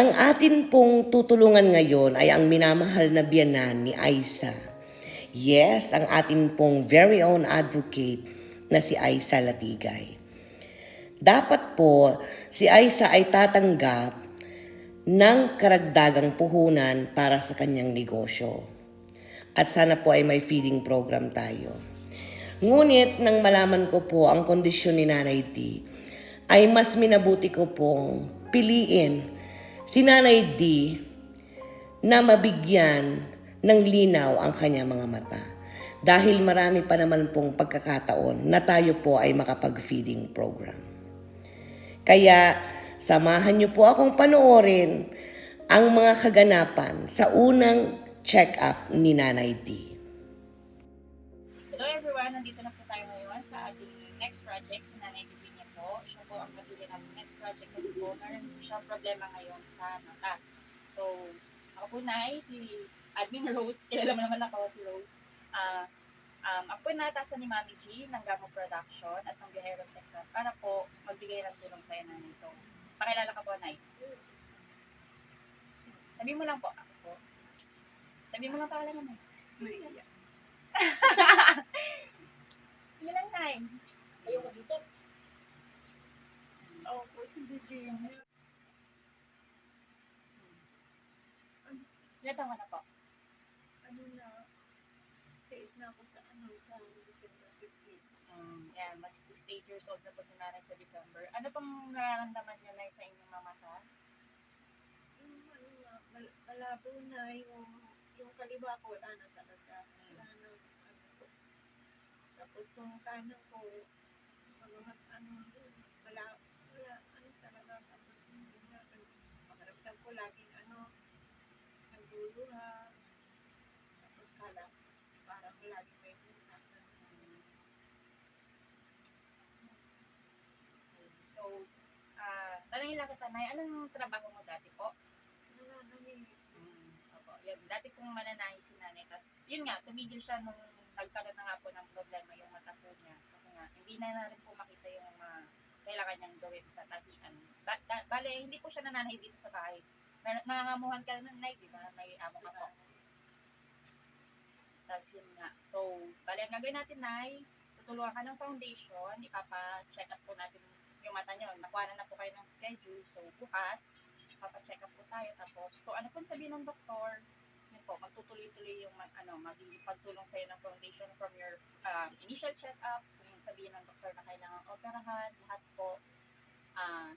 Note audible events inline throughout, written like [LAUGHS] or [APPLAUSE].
Ang atin pong tutulungan ngayon ay ang minamahal na biyanan ni Aisa. Yes, ang atin pong very own advocate na si Aisa Latigay. Dapat po si Aisa ay tatanggap ng karagdagang puhunan para sa kanyang negosyo. At sana po ay may feeding program tayo. Ngunit nang malaman ko po ang kondisyon ni Nanay D, ay mas minabuti ko pong piliin si Nanay D na mabigyan ng linaw ang kanyang mga mata. Dahil marami pa naman pong pagkakataon na tayo po ay makapag-feeding program. Kaya samahan niyo po akong panoorin ang mga kaganapan sa unang check-up ni Nanay D. Hello everyone, nandito na po tayo ngayon sa ating next project, si Nanay Divina po. Siya po ang pagili natin next project kasi po meron po siyang problema ngayon sa mata. So, ako po na ay si Admin Rose, [LAUGHS] kilala mo naman ako si Rose. Ah, um, ako po natasan ni Mami G ng Gamo Production at ng Guerrero Texas para po magbigay ng tulong sa nanay. So, pakilala ka po, Nay. Sabi mo lang po, ako po. Sabi mo lang pakilala mo. [LAUGHS] Sige lang, Nay. Ayaw ka dito. Oo po, si DJ. Ilan taon ka na po? ano na, stage na ako sa ano, sa December 15. Um, yan, mag 68 years old na po si nanay sa December. Ano pong nararamdaman niyo na sa inyong mga mata? Yung ano mal- malabo na yung, yung kaliwa ko, wala na talaga. Wala na, ano ko. Tapos yung kanan ko, mga ano, wala, wala, ano talaga. Tapos, yun nga, nag- makaramdam ko laging ano, nagluluha. Tapos kala, parang laging may buta. So, ah, tanongin lang kita, Nay, anong trabaho mo dati po? Wala na eh. Mm, opo, yan. Dati pong mananahi si nanay. Tapos, yun nga, tumigil siya nung nagkaroon na nga po ng problema yung mata po niya. Kasi nga, hindi na na rin po makita yung mga kailangan niyang gawin sa tahian. Ba- ba- bale, hindi po siya nananahi dito sa bahay. Nangangamuhan ka ng night, di ba? May amo ka po. Tapos yun nga. So, bale, ang gagawin natin, Nay, tutulungan ka ng foundation, ipapa-check up po natin yung mata niyo. Nakuha na na po kayo ng schedule. So, bukas, papacheck up po tayo. Tapos, kung ano pong sabihin ng doktor, yun po, magtutuloy-tuloy yung mag, ano, magiging pagtulong sa'yo ng foundation from your um, initial check-up, kung sabihin ng doktor na kailangan operahan, lahat po, ah,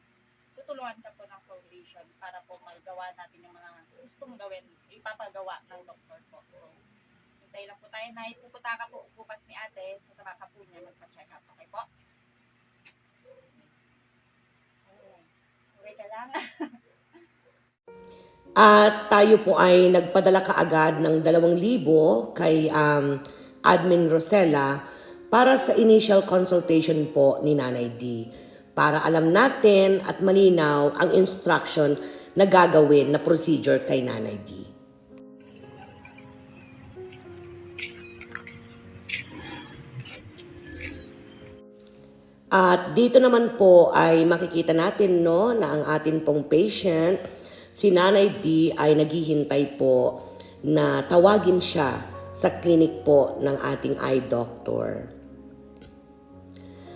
tutulungan ka po ng foundation para po magawa natin yung mga gustong gawin, ipapagawa ng doktor po. So, hintay lang po tayo na pupunta ka po bukas ni ate, sasama ka po niya magpa-check up. Okay po? Okay ka. [LAUGHS] At tayo po ay nagpadala kaagad ng 2,000 kay um, Admin Rosella para sa initial consultation po ni Nanay D. Para alam natin at malinaw ang instruction na gagawin na procedure kay Nanay D. At dito naman po ay makikita natin no na ang atin pong patient, si Nanay D ay naghihintay po na tawagin siya sa clinic po ng ating eye doctor.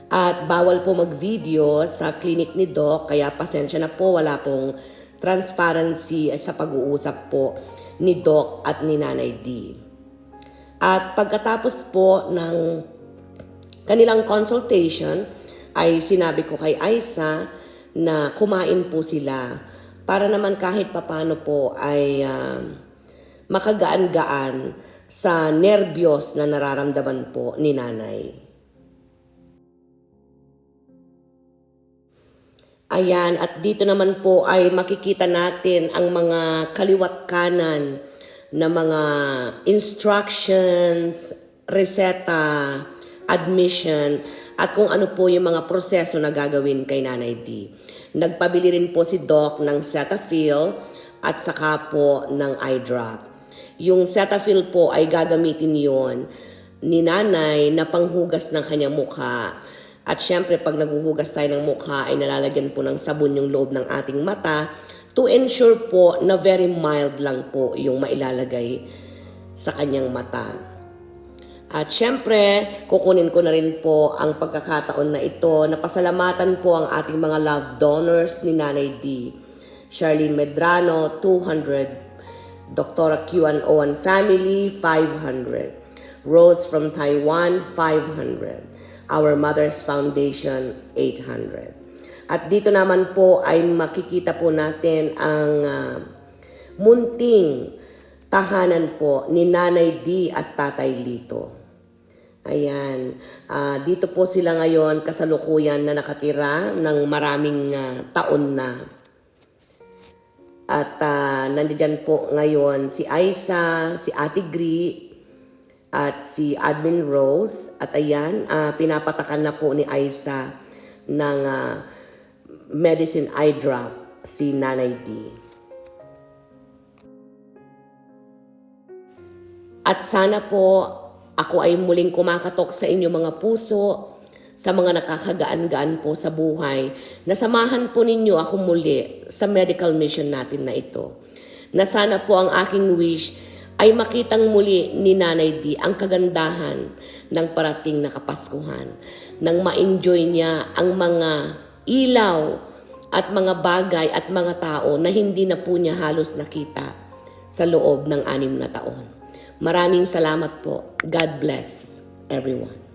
At bawal po mag-video sa clinic ni Doc kaya pasensya na po wala pong transparency sa pag-uusap po ni Doc at ni Nanay D. At pagkatapos po ng kanilang consultation ay sinabi ko kay Aisa na kumain po sila para naman kahit papano po ay ah, makagaan-gaan sa nervyos na nararamdaman po ni nanay. Ayan, at dito naman po ay makikita natin ang mga kaliwat kanan na mga instructions, reseta, admission, at kung ano po yung mga proseso na gagawin kay Nanay D. Nagpabili rin po si Doc ng Cetaphil at saka po ng eye drop. Yung Cetaphil po ay gagamitin yon ni nanay na panghugas ng kanyang mukha. At syempre, pag naghuhugas tayo ng mukha, ay nalalagyan po ng sabon yung loob ng ating mata to ensure po na very mild lang po yung mailalagay sa kanyang mata. At syempre, kukunin ko na rin po ang pagkakataon na ito na pasalamatan po ang ating mga love donors ni Nanay D. Charlene Medrano, 200. Dr. Q&O and Family, 500. Rose from Taiwan, 500. Our Mother's Foundation, 800. At dito naman po ay makikita po natin ang ah, munting tahanan po ni Nanay D at Tatay Lito. Ayan, Ah, dito po sila ngayon kasalukuyan na nakatira ng maraming ah, taon na. At uh, nandiyan po ngayon si Aisa, si Ate Gri, at si Admin Rose. At ayan, ah, pinapatakan na po ni Aisa ng ah, medicine eye drop si Nanay D. At sana po ako ay muling kumakatok sa inyo mga puso, sa mga nakakagaan-gaan po sa buhay, na samahan po ninyo ako muli sa medical mission natin na ito. Na sana po ang aking wish ay makitang muli ni Nanay D ang kagandahan ng parating na Kapaskuhan. Nang ma-enjoy niya ang mga ilaw at mga bagay at mga tao na hindi na po niya halos nakita sa loob ng anim na taon. Maraming salamat po. God bless everyone.